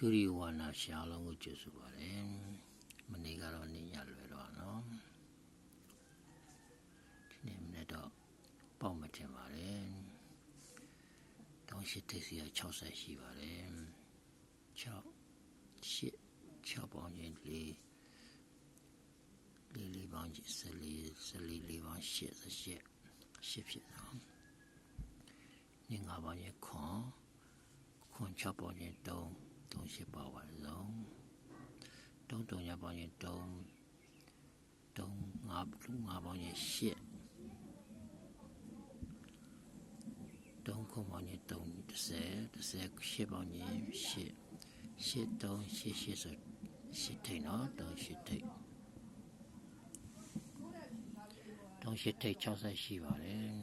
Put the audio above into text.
ဒုရိယဝါနာရှာလုံးကိုကျေးဇူးပါတယ်မနေ့ကတော့နေညလွယ်တော့နော်ဒီနေ့မနေ့တော့ပေါ့မတင်ပါတယ်တောင်းရှိတက်စီက60ရှိပါတယ်6 8 6ပေါင်းချင်း4လေးလေးပေါင်းချင်း14 14လေးပေါင်း8 8 8ဖြစ်နော်နေငါပေါင်းချင်းခွန်ခွန်6ပေါင်းချင်း3 3 8ပါပါလုံး3 3ရပေါင်းချင်း3 3 5 5ပေါင်းချင်း8 3ခုပေါင်းချင်း3 30 30 8ပေါင်းချင်း8 8 3 8 8ဆို8ထိတ်နော်3 8ထိတ်3 8ထိတ်60ရှိပါတယ်